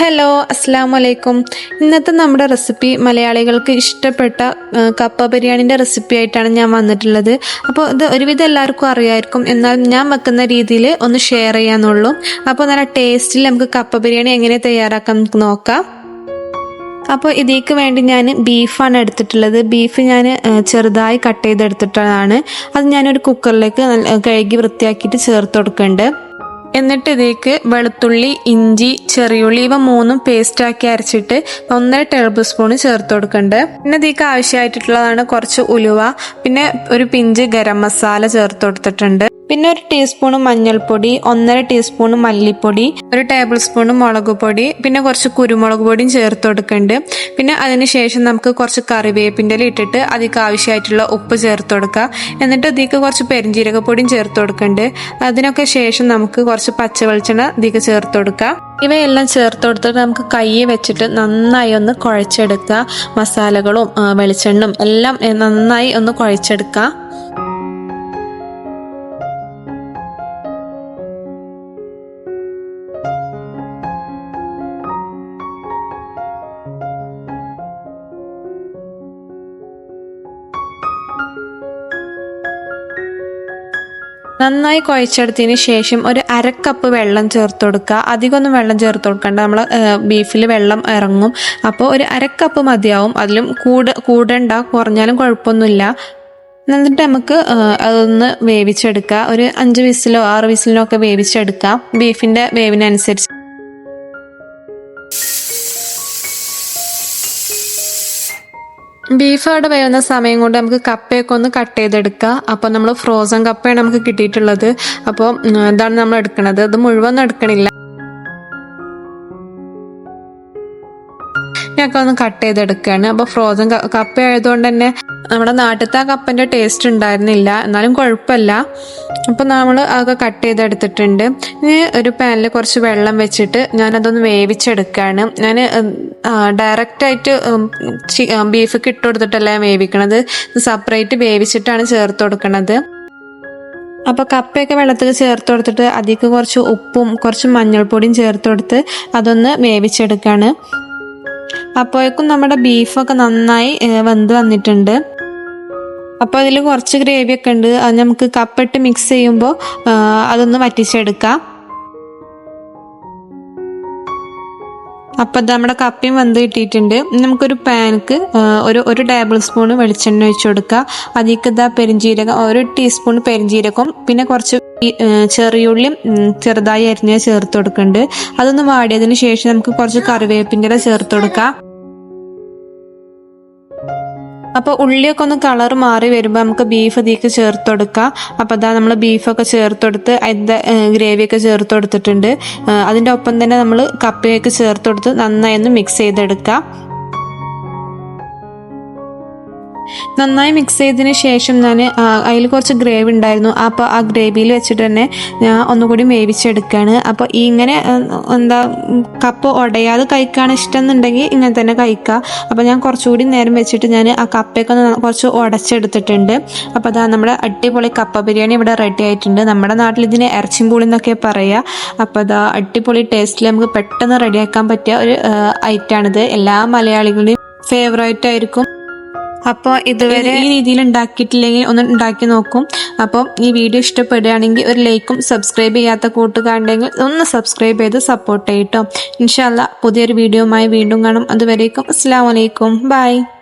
Hello അസ്സാം വലൈക്കും ഇന്നത്തെ നമ്മുടെ റെസിപ്പി മലയാളികൾക്ക് ഇഷ്ടപ്പെട്ട കപ്പ ബിരിയാണിന്റെ റെസിപ്പി ആയിട്ടാണ് ഞാൻ വന്നിട്ടുള്ളത്. അപ്പോൾ ഇത് ഒരുവിധം എല്ലാവർക്കും അറിയായിരിക്കും. എന്നാൽ ഞാൻ വെക്കുന്ന രീതിയിൽ ഒന്ന് ഷെയർ ചെയ്യാന്നുള്ളൂ അപ്പോൾ നല്ല ടേസ്റ്റിൽ നമുക്ക് കപ്പ ബിരിയാണി എങ്ങനെ തയ്യാറാക്കാം നമുക്ക് നോക്കാം. അപ്പോൾ ഇതിലേക്ക് വേണ്ടി ഞാൻ ബീഫാണ് എടുത്തിട്ടുള്ളത്. ബീഫ് ഞാൻ ചെറുതായി കട്ട് ചെയ്തെടുത്തിട്ടതാണ്. അത് ഞാനൊരു കുക്കറിലേക്ക് കഴുകി വൃത്തിയാക്കിയിട്ട് ചേർത്ത് കൊടുക്കുന്നുണ്ട്. എന്നിട്ട് ഇതിലേക്ക് വെളുത്തുള്ളി ഇഞ്ചി ചെറിയുള്ളി ഇവ മൂന്നും പേസ്റ്റാക്കി അരച്ചിട്ട് ഒന്നര ടേബിൾ സ്പൂൺ ചേർത്ത് കൊടുക്കുന്നുണ്ട് പിന്നെ ഇതിലേക്ക് ആവശ്യമായിട്ടുള്ളതാണ് കുറച്ച് ഉലുവ പിന്നെ ഒരു പിഞ്ച് ഗരം മസാല ചേർത്ത് കൊടുത്തിട്ടുണ്ട് പിന്നെ ഒരു ടീസ്പൂൺ മഞ്ഞൾപ്പൊടി ഒന്നര ടീസ്പൂൺ മല്ലിപ്പൊടി ഒരു ടേബിൾ സ്പൂൺ മുളക് പൊടി പിന്നെ കുറച്ച് കുരുമുളക് പൊടിയും ചേർത്ത് കൊടുക്കുന്നുണ്ട് പിന്നെ അതിനുശേഷം നമുക്ക് കുറച്ച് കറിവേപ്പിന്റെ ഇട്ടിട്ട് അതിലേക്ക് ആവശ്യമായിട്ടുള്ള ഉപ്പ് ചേർത്ത് കൊടുക്കുക. എന്നിട്ട് ഇതിലേക്ക് കുറച്ച് പെരിഞ്ജീരകപ്പൊടിയും ചേർത്ത് കൊടുക്കുന്നുണ്ട് അതിനൊക്കെ ശേഷം നമുക്ക് കുറച്ച് പച്ച വെളിച്ചെണ്ണ ഇതിലേക്ക് ചേർത്ത് കൊടുക്കുക. ഇവയെല്ലാം ചേർത്ത് കൊടുത്തിട്ട് നമുക്ക് കൈ വെച്ചിട്ട് നന്നായി ഒന്ന് കുഴച്ചെടുക്കുക. മസാലകളും വെളിച്ചെണ്ണും എല്ലാം നന്നായി ഒന്ന് കുഴച്ചെടുക്കുക. നന്നായി കുഴച്ചെടുത്തതിന് ശേഷം ഒരു അരക്കപ്പ് വെള്ളം ചേർത്ത് കൊടുക്കുക. അധികമൊന്നും വെള്ളം ചേർത്ത് കൊടുക്കണ്ട. നമ്മൾ ബീഫിൽ വെള്ളം ഇറങ്ങും. അപ്പോൾ ഒരു അരക്കപ്പ് മതിയാവും. അതിലും കൂട് കൂടണ്ട. കുറഞ്ഞാലും കുഴപ്പമൊന്നുമില്ല. എന്നിട്ട് നമുക്ക് അതൊന്ന് വേവിച്ചെടുക്കുക. ഒരു അഞ്ച് വിസിലോ ആറ് വിസിലിനോ ഒക്കെ വേവിച്ചെടുക്കാം. ബീഫിന്റെ വേവിനനുസരിച്ച്. ബീഫ് അവിടെ വേവുന്ന സമയം കൊണ്ട് നമുക്ക് കപ്പയൊക്കെ ഒന്ന് കട്ട് ചെയ്തെടുക്കുക അപ്പോൾ നമ്മൾ ഫ്രോസൺ കപ്പയാണ് നമുക്ക് കിട്ടിയിട്ടുള്ളത്. അപ്പോൾ ഇതാണ് നമ്മൾ എടുക്കുന്നത് അത് മുഴുവൻ എടുക്കണില്ല. ഞങ്ങൾക്ക് ഒന്ന് കട്ട് ചെയ്തെടുക്കുകയാണ് അപ്പോൾ ഫ്രോസൺ കപ്പ ആയതുകൊണ്ട് തന്നെ നമ്മുടെ നാട്ടിലത്തെ ആ കപ്പന്റെ ടേസ്റ്റ് ഉണ്ടായിരുന്നില്ല. എന്നാലും കുഴപ്പമില്ല. അപ്പോൾ നമ്മൾ അതൊക്കെ കട്ട് ചെയ്തെടുത്തിട്ടുണ്ട്. ഇനി ഒരു പാനിൽ കുറച്ച് വെള്ളം വെച്ചിട്ട് ഞാനതൊന്ന് വേവിച്ചെടുക്കുകയാണ് ഞാൻ ഡയറക്റ്റായിട്ട് ബീഫ് ഇട്ട് കൊടുത്തിട്ടല്ല വേവിക്കണത്. സെപ്പറേറ്റ് വേവിച്ചിട്ടാണ് ചേർത്ത് കൊടുക്കണത്. അപ്പോൾ കപ്പയൊക്കെ വെള്ളത്തിൽ ചേർത്ത് കൊടുത്തിട്ട് അതിലേക്ക് കുറച്ച് ഉപ്പും കുറച്ച് മഞ്ഞൾപ്പൊടിയും ചേർത്ത് കൊടുത്ത് അതൊന്ന് വേവിച്ചെടുക്കുകയാണ് അപ്പോഴേക്കും നമ്മുടെ ബീഫൊക്കെ നന്നായി വെന്ത് വന്നിട്ടുണ്ട്. അപ്പോൾ അതിൽ കുറച്ച് ഗ്രേവി ഒക്കെ ഉണ്ട്. അത് നമുക്ക് കപ്പിട്ട് മിക്സ് ചെയ്യുമ്പോൾ അതൊന്ന് വറ്റിച്ചെടുക്കാം. അപ്പം നമ്മുടെ കപ്പയും വെന്ത് കിട്ടിയിട്ടുണ്ട്. നമുക്കൊരു പാനക്ക് ഒരു ഒരു ടേബിൾ സ്പൂൺ വെളിച്ചെണ്ണ ഒഴിച്ചു കൊടുക്കുക അതിലേക്ക് ഇതാ പെരിഞ്ജീരകം ഒരു ടീസ്പൂൺ പെരിഞ്ജീരകം പിന്നെ കുറച്ച് ചെറിയുള്ളിയും ചെറുതായി അരിഞ്ഞ ചേർത്ത് കൊടുക്കുന്നുണ്ട്. അതൊന്ന് വാടിയതിന് ശേഷം നമുക്ക് കുറച്ച് കറിവേപ്പിന്റെ ചേർത്ത് കൊടുക്കാം. അപ്പോൾ ഉള്ളിയൊക്കെ ഒന്ന് കളർ മാറി വരുമ്പോൾ നമുക്ക് ബീഫ് ഇതിലേക്ക് ചേർത്ത് കൊടുക്കാം അപ്പോൾ അതാ നമ്മൾ ബീഫൊക്കെ ചേർത്ത് കൊടുത്ത് അതിന്റെ ഗ്രേവിയൊക്കെ ചേർത്ത് കൊടുത്തിട്ടുണ്ട് അതിന്റെ ഒപ്പം തന്നെ നമ്മൾ കപ്പയൊക്കെ ചേർത്ത് കൊടുത്ത് നന്നായി ഒന്ന് മിക്സ് ചെയ്തെടുക്കാം. നന്നായി മിക്സ് ചെയ്തതിന് ശേഷം ഞാൻ അതിൽ കുറച്ച് ഗ്രേവി ഉണ്ടായിരുന്നു. അപ്പോൾ ആ ഗ്രേവിയിൽ വെച്ചിട്ട് തന്നെ ഞാൻ ഒന്നുകൂടി വേവിച്ചെടുക്കുകയാണ് അപ്പോൾ ഇങ്ങനെ എന്താ കപ്പ് ഉടയാതെ കഴിക്കാൻ ഇഷ്ടം എന്നുണ്ടെങ്കിൽ ഇങ്ങനെ തന്നെ കഴിക്കുക അപ്പോൾ ഞാൻ കുറച്ചുകൂടി നേരം വെച്ചിട്ട് ഞാൻ ആ കപ്പയൊക്കെ ഒന്ന് കുറച്ച് ഉടച്ചെടുത്തിട്ടുണ്ട് അപ്പോൾ അതാ നമ്മുടെ അടിപൊളി കപ്പ ബിരിയാണി ഇവിടെ റെഡി ആയിട്ടുണ്ട്. നമ്മുടെ നാട്ടിൽ ഇതിന് ഇറച്ചിമ്പൂളി എന്നൊക്കെ പറയുക അപ്പോൾ അതാ അടിപൊളി ടേസ്റ്റിൽ നമുക്ക് പെട്ടെന്ന് റെഡിയാക്കാൻ പറ്റിയ ഒരു ഐറ്റാണിത് എല്ലാ മലയാളികളുടെയും ഫേവറേറ്റ് ആയിരിക്കും. അപ്പോൾ ഇതുവരെ ഈ രീതിയിൽ ഉണ്ടാക്കിയിട്ടില്ലെങ്കിൽ ഒന്ന് ഉണ്ടാക്കി നോക്കും. അപ്പോൾ ഈ വീഡിയോ ഇഷ്ടപ്പെടുകയാണെങ്കിൽ ഒരു ലൈക്കും സബ്സ്ക്രൈബ് ചെയ്യാത്ത കൂട്ടുകാരുണ്ടെങ്കിൽ ഒന്ന് സബ്സ്ക്രൈബ് ചെയ്ത് സപ്പോർട്ട് ചെയ്യട്ടോ ഇൻഷാല്ല പുതിയൊരു വീഡിയോയുമായി വീണ്ടും കാണും. അതുവരേക്കും അസ്സാം വലൈക്കും ബൈ